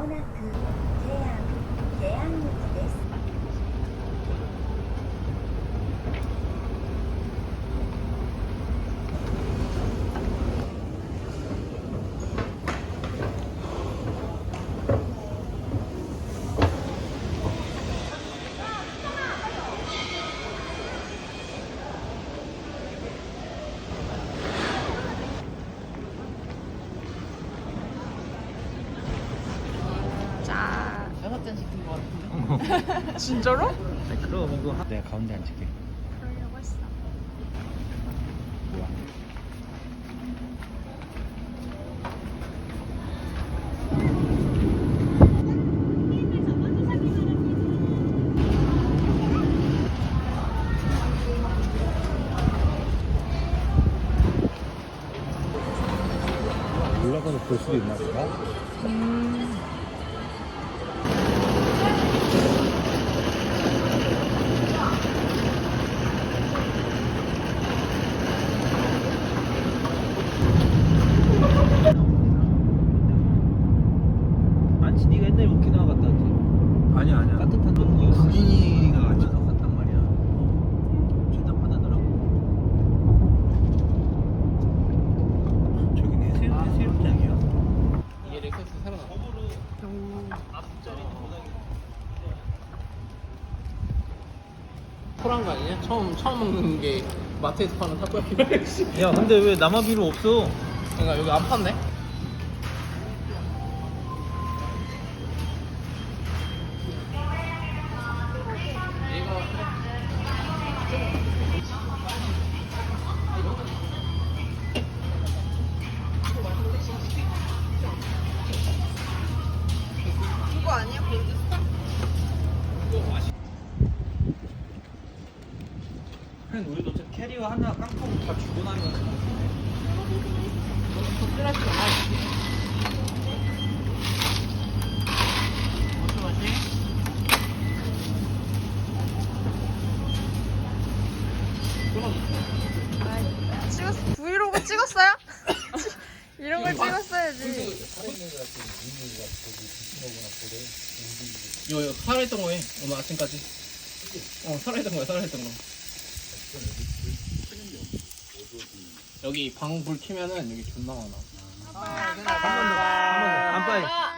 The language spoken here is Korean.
もなく。 잔 시킨 거 같은데? 진짜로? 네, 그럼 이거 하- 내가 가운데 앉을게. 그러려고 했어. 뭐야? 올라가서 볼 수도 있나 보다. 아니 네가 옛날에 오키나와 갔다 왔지? 아니야 아니야. 따뜻한 데 국인이가 같이 가서 갔단 말이야 어, 죄다 바다더라고 저기네 새, 새우장이야. 이게 렉서스 새로 나왔어 토란 거 아니냐? 처음 처음 먹는 게 마트에서 파는 타코야키 야 근데 왜 남아비로 없어? 그러니까 여기 안 판대? 그냥 우리도 저 캐리어 하나 깡통 다 주고 나면 스트레스 많이 무슨 맛이? 찍었, 브이로그 찍었어요? 이런 걸 찍었어야지. 살아있던 거해 오늘 아침까지 어 살아있던 거야 살아있던 거 여기 방불 켜면은 여기 존나 많아. 안빠이